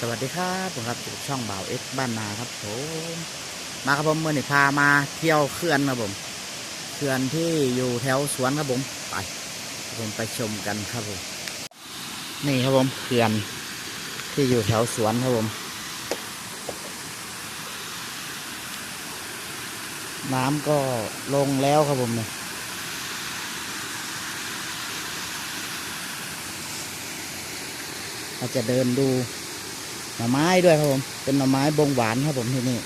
สวัสดีครับผมครับช่องบ่าวเอ็กบ้านนาครับผมมาครับผมเมื่อนี้พามาเที่ยวเขื่อนครับผมเขื่อนที่อยู่แถวสวนครับผมไปผมไปชมกันครับผมนี่ครับผมเขื่อนที่อยู่แถวสวนครับผมน้ำก็ลงแล้วครับผมเนี่ยเราจะเดินดู หน่อไม้ด้วยครับผม เป็นหน่อไม้บงหวานครับผมที่นี่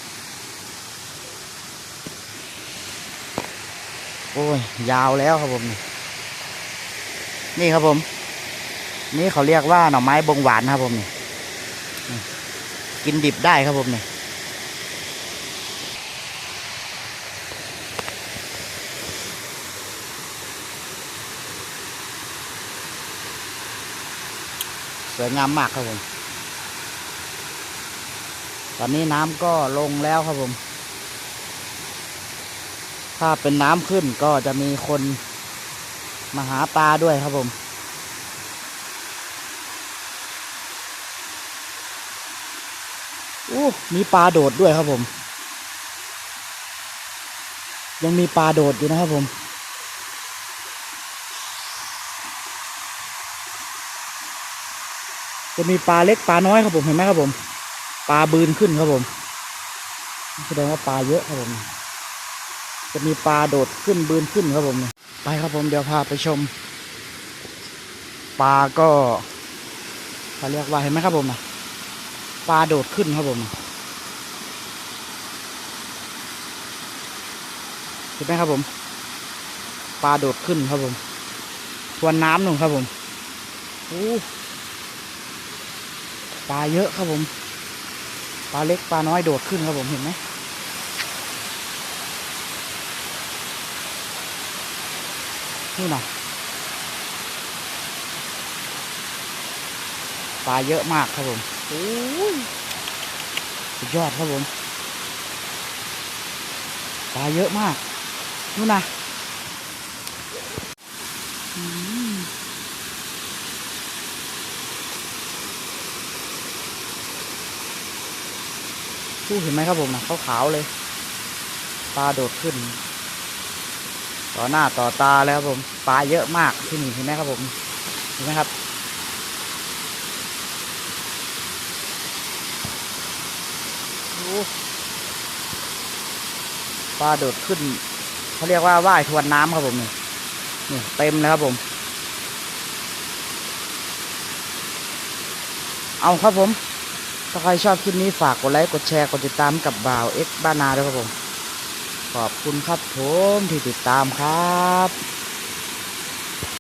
โอ้ย ยาวแล้วครับผม นี่นี่ครับผม นี่เขาเรียกว่าหน่อไม้บงหวานครับผมนี่นี่กินดิบได้ครับผมนี่สวยงามมากครับผม ตอนนี้น้ำก็ลงแล้วครับผม ถ้าเป็นน้ำขึ้นก็จะมีคนมาหาปลาด้วยครับผมอู้มีปลาโดดด้วยครับผม ยังมีปลาโดดอยู่นะครับผมจะมีปลาเล็กปลาน้อยครับผมเห็นไหมครับผม ปลาบืนขึ้นครับผม แสดงว่าปลาเยอะครับผม จะมีปลาโดดขึ้นบืนขึ้นครับผม ไปครับผมเดี๋ยวพาไปชม ปลาก็เขาเรียกว่าเห็นไหมครับผมนะปลาโดดขึ้นครับผมเห็นไหมครับผมปลาโดดขึ้นครับผมทวนน้ำหนึ่งครับผมโอ้ปลาเยอะครับผม ปลาเล็กปลาน้อยโดดขึ้นครับผมเห็นไหมนี่นะปลาเยอะมากครับผมโอ้ยสุดยอดครับผมปลาเยอะมากนู่นนะู้เห็นไหมครับผมนะขาวๆเลยปลาโดดขึ้น ต่อหน้าต่อตาแล้วครับผมปลาเยอะมากที่นี่เห็นไหมครับผมเห็นไหมครับปลาโดดขึ้นเขาเรียกว่าว่ายทวนน้ำครับผมนี่นี่เต็มเลยครับผม เอาครับผม ถ้าใครชอบคลิปนี้ฝากกดไลค์ กดแชร์ กดติดตามกับบ่าวเอ็กบ้านนาด้วยครับผม ขอบคุณครับผมที่ติดตามครับ